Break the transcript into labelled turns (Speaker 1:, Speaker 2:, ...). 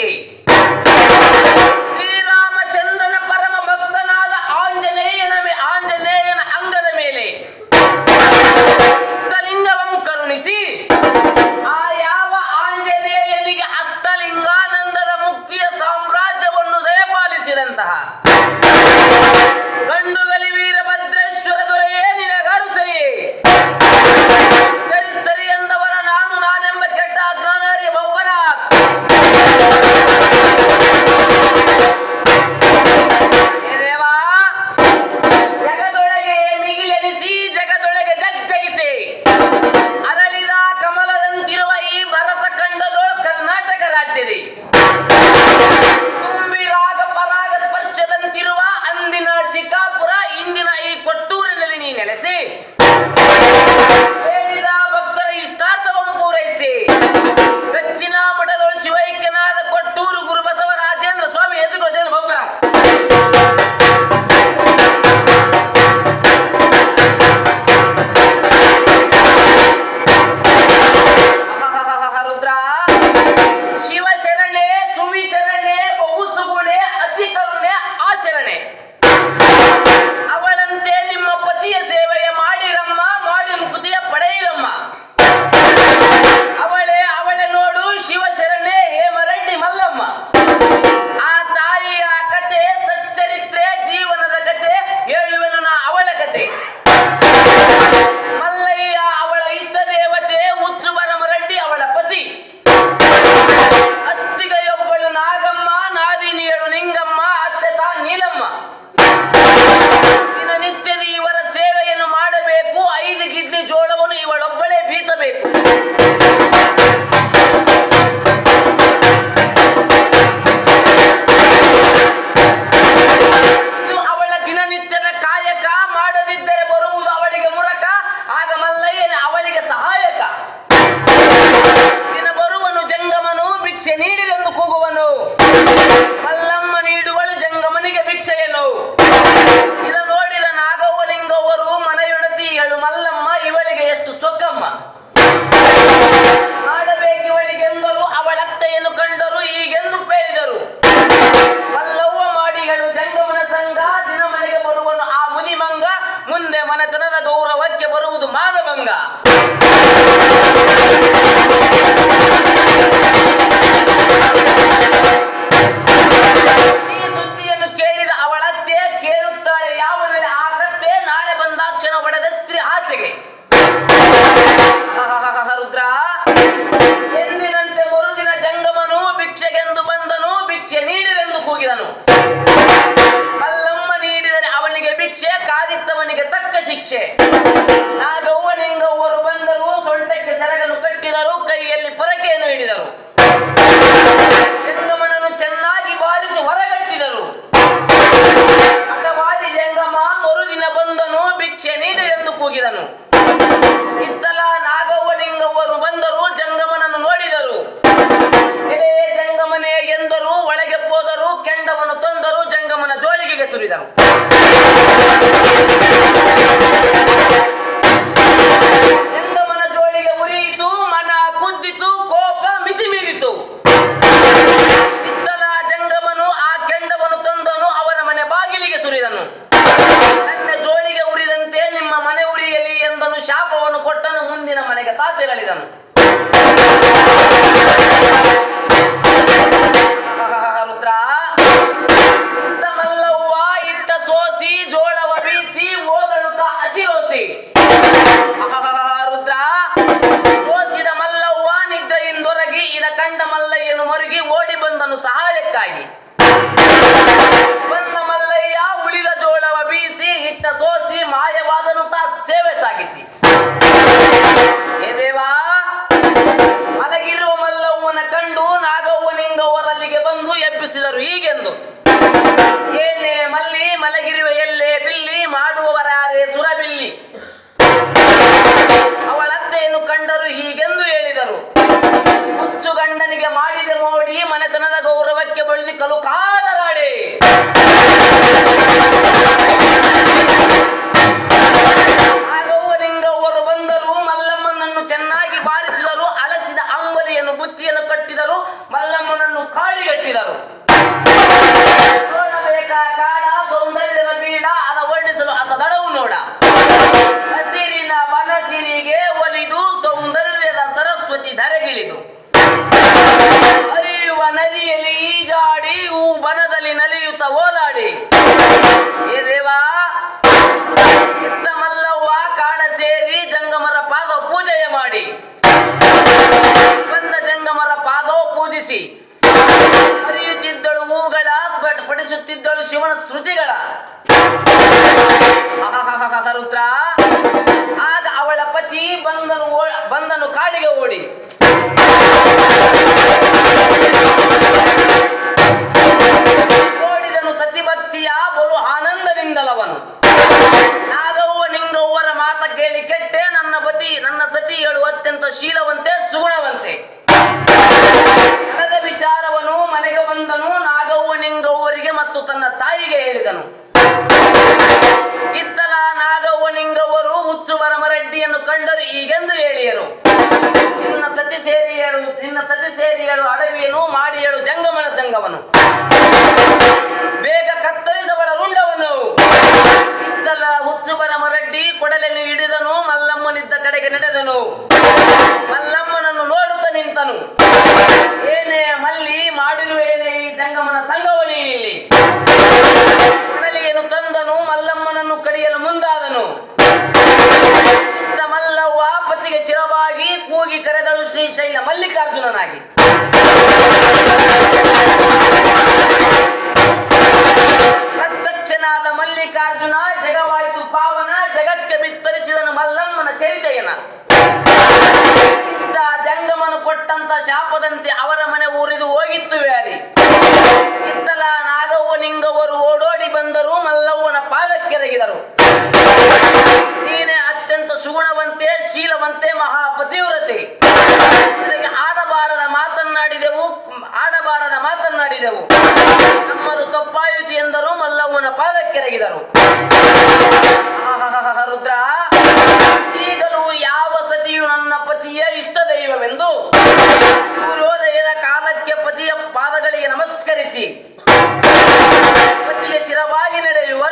Speaker 1: ಕಳಿಸಿ ಶ್ರೀರಾಮಚಂದ್ರನ ಪರಮ ಭಕ್ತನಾದ ಆಂಜನೇಯನ ಆಂಜನೇಯನ ಅಂಗದ ಮೇಲೆ ಅಷ್ಟಲಿಂಗವನ್ನು ಕರುಣಿಸಿ, ಆ ಯಾವ ಆಂಜನೇಯನಿಗೆ ಹಸ್ತಲಿಂಗಾನಂದದ ಮುಕ್ತಿಯ ಸಾಮ್ರಾಜ್ಯವನ್ನು ದಯಪಾಲಿಸಿದಂತಹ ಗಂಡು গেছি 的。するだろう。ಮಲಗಿರುವ ಎಲ್ಲೇ ಬಿಲ್ಲಿ ಮಾಡುವವರಾರೆ ಸುರಬಿಲ್ಲಿ. ಅವಳತ್ತೆಯನ್ನು ಕಂಡರು ಹೀಗೆಂದು ಹೇಳಿದರು. ಹುಚ್ಚು ಗಂಡನಿಗೆ ಮಾಡಿದ ಮೋಡಿ ಮನೆತನದ ಗೌರವಕ್ಕೆ ಬಳದಿ ಕಲುಕಾ querido? ಮತ್ತು ತನ್ನ ತಾಯಿಗೆ ಹೇಳಿದನು. ಇತ್ತಲ ನಾಗವ್ವ ನಿಂಗವ್ವರು ಹುಚ್ಚು ಬರಮರೆಡ್ಡಿಯನ್ನು ಕಂಡರು ಈಗೆಂದು ಹೇಳಿಯರು. ನಿನ್ನ ಸತಿ ಸೇರಿ ಹೇಳು, ನಿನ್ನ ಸತಿ ಸೇರಿ ಹೇಳು ಅಡವಿಯನ್ನು ಮಾಡಿ ಹೇಳು, ಜಂಗಮನ ಸಂಗವನು ಚರಿತೆಯನ ಇತ್ತ ಜಂಗಮನು ಕೊಟ್ಟಂತ ಶಾಪದಂತೆ ಅವರ ಮನೆ ಊರಿದು ಹೋಗಿತ್ತು ವ್ಯಾಧಿ. ಇತ್ತಲ ನಾಗವ್ವ ನಿಂಗವರು ಓಡೋಡಿ ಬಂದರು, ಮಲ್ಲವ್ವನ ಪಾದಕ್ಕೆರಗಿದರು. ನೀನೇ ಅತ್ಯಂತ ಸುಗುಣವಂತೆ, ಶೀಲವಂತೆ ಮಹಾಪತಿವ್ರತೆ. ಆಡಬಾರದ ಮಾತನ್ನಾಡಿದೆವು ಆಡಬಾರದ ಮಾತನ್ನಾಡಿದೆವು. ನಮ್ಮದು ತಪ್ಪಾಯಿತು ಎಂದರು, ಮಲ್ಲವ್ವನ ಪಾದಕ್ಕೆರಗಿದರು. ಪತಿಯ ಇಷ್ಟ ದೈವವೆಂದು ಸೂರ್ಯೋದಯದ ಕಾಲಕ್ಕೆ ಪತಿಯ ಪಾದಗಳಿಗೆ ನಮಸ್ಕರಿಸಿ. ಪತಿಗೆ ಶಿರವಾಗಿ ನಡೆಯುವ